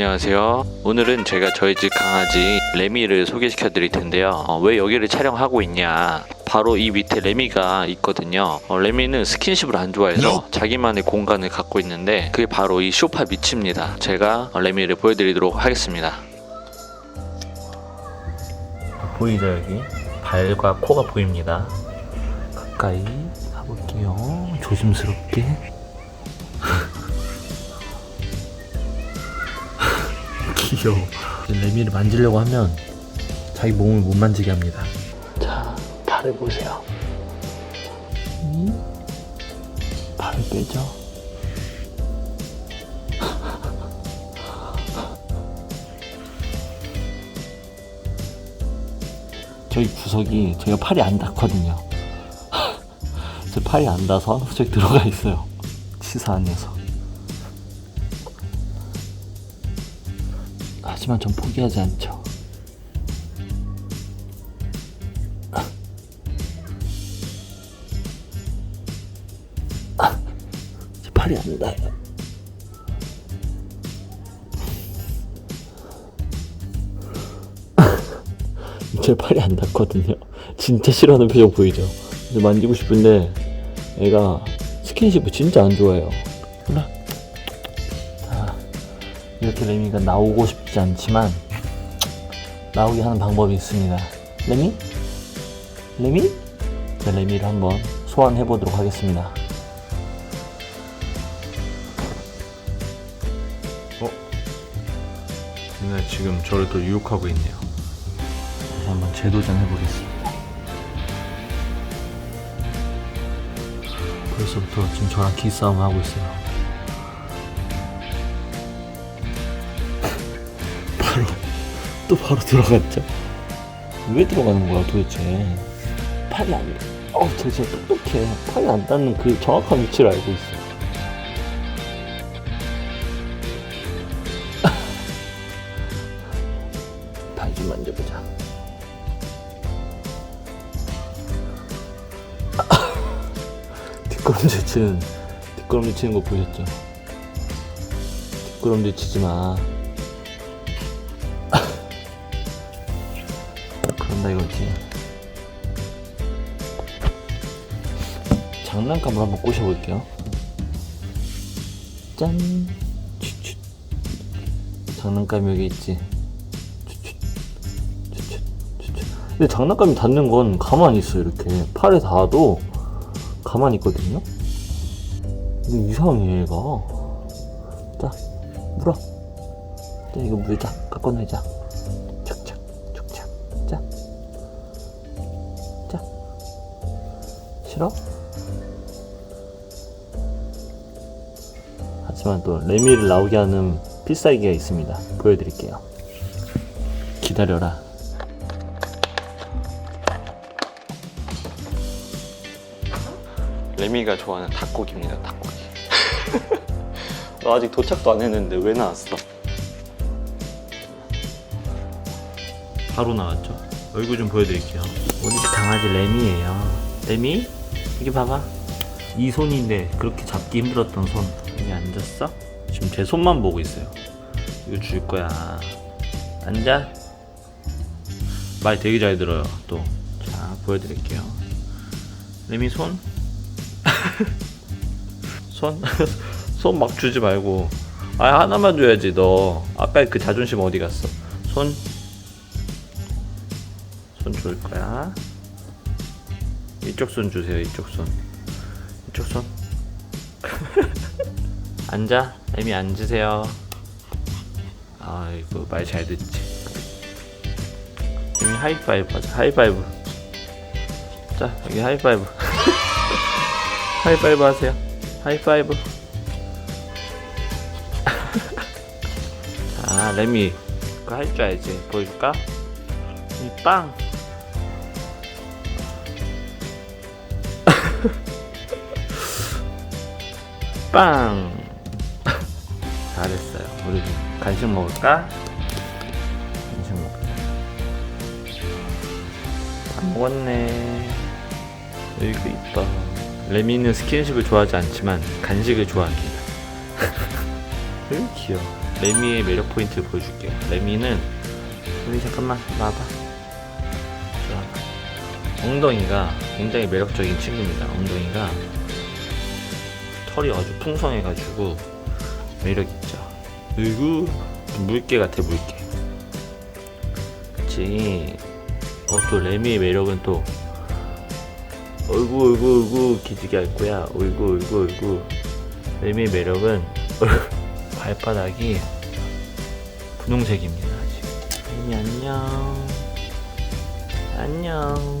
안녕하세요. 오늘은 제가 저희 집 강아지 레미를 소개시켜 드릴 텐데요. 어, 왜 여기를 촬영하고 있냐? 바로 이 밑에 레미가 있거든요. 어, 레미는 스킨십을 안 좋아해서 자기만의 공간을 갖고 있는데 그게 바로 이 소파 밑입니다. 제가 어, 레미를 보여드리도록 하겠습니다. 보이죠 여기? 발과 코가 보입니다. 가까이 가볼게요. 조심스럽게. 귀여워. 레미를 만지려고 하면 자기 몸을 못 만지게 합니다. 자, 발을 보세요. 음? 발을 빼죠. 저희 구석이 제가 팔이 안 닿거든요. 제 팔이 안 닿아서 저기 들어가 있어요. 치사 안에서. 하지만 전 포기하지 않죠. 제 팔이 안 닿아요. 제 팔이 안 닿거든요. 진짜 싫어하는 표정 보이죠? 만지고 싶은데 애가 스킨십을 진짜 안 좋아해요. 몰라. 자, 이렇게 레미가 나오고 싶지 않지만 나오게 하는 방법이 있습니다. 레미? 레미? 자, 레미를 한번 소환해 보도록 하겠습니다. 어? 얘네 지금 저를 또 유혹하고 있네요. 한번 재도전 해 보겠습니다. 벌써부터 지금 저랑 기싸움 하고 있어요. 또 바로 들어갔죠. 왜 들어가는 거야 도대체? 팔이 안. 어, 쟤 진짜 똑똑해. 팔이 안 닿는 그 정확한 위치를 알고 있어. 발 좀 만져보자. 뒷걸음질 치는 뒷걸음질 치는 거 보셨죠? 뒷걸음질 치지 마. 그런다 이거지. 장난감을 한번 꼬셔볼게요. 짠. 츄츄. 장난감이 여기 있지. 근데 장난감이 닿는 건 가만히 있어 이렇게 팔에 닿아도 가만히 있거든요. 근데 이상해 얘가. 자 물어. 자 이거 물자 깎아내자. 싫어? 하지만 또 레미를 나오게 하는 필살기가 있습니다. 보여드릴게요. 기다려라. 레미가 좋아하는 닭고기입니다. 닭고기. 너 아직 도착도 안 했는데 왜 나왔어? 바로 나왔죠. 얼굴 좀 보여드릴게요. 우리 집 강아지 레미예요. 레미, 여기 봐봐. 이 손인데 그렇게 잡기 힘들었던 손 여기 앉았어? 지금 제 손만 보고 있어요. 이거 줄 거야. 앉아. 말 되게 잘 들어요. 또. 자, 보여드릴게요. 레미 손. 손. 손 막 주지 말고. 아, 하나만 줘야지, 너. 아까 그 자존심 어디 갔어? 손. 손 줄 거야. 이쪽 손 주세요, 이쪽 손. 이쪽 손. 앉아. 에미 앉으세요. 아이고, 말 잘 듣지. 에미 하이파이브 하자. 하이파이브. 자, 여기 하이파이브. 하이파이브 하세요. 하이파이브. 자, 레미. 그거 할 줄 알지? 보여줄까? 이 빵. 빵! 잘했어요. 우리 간식 먹을까? 간식 먹자. 다 먹었네. 여기도 이뻐. 레미는 스킨십을 좋아하지 않지만 간식을 좋아합니다. 으 귀여워. 레미의 매력 포인트 보여줄게요. 레미는 우리 잠깐만 나와봐. 좋아. 엉덩이가 굉장히 매력적인 친구입니다. 엉덩이가 털이 아주 풍성해가지고 매력 있죠. 그리고 물개 같아 물개. 그치. 어 또 레미의 매력은 또 어이구 어이구 어이구 기지개 할 거야. 어이구 어이구 어이구. 레미의 매력은 발바닥이 분홍색입니다. 레미 안녕. 안녕.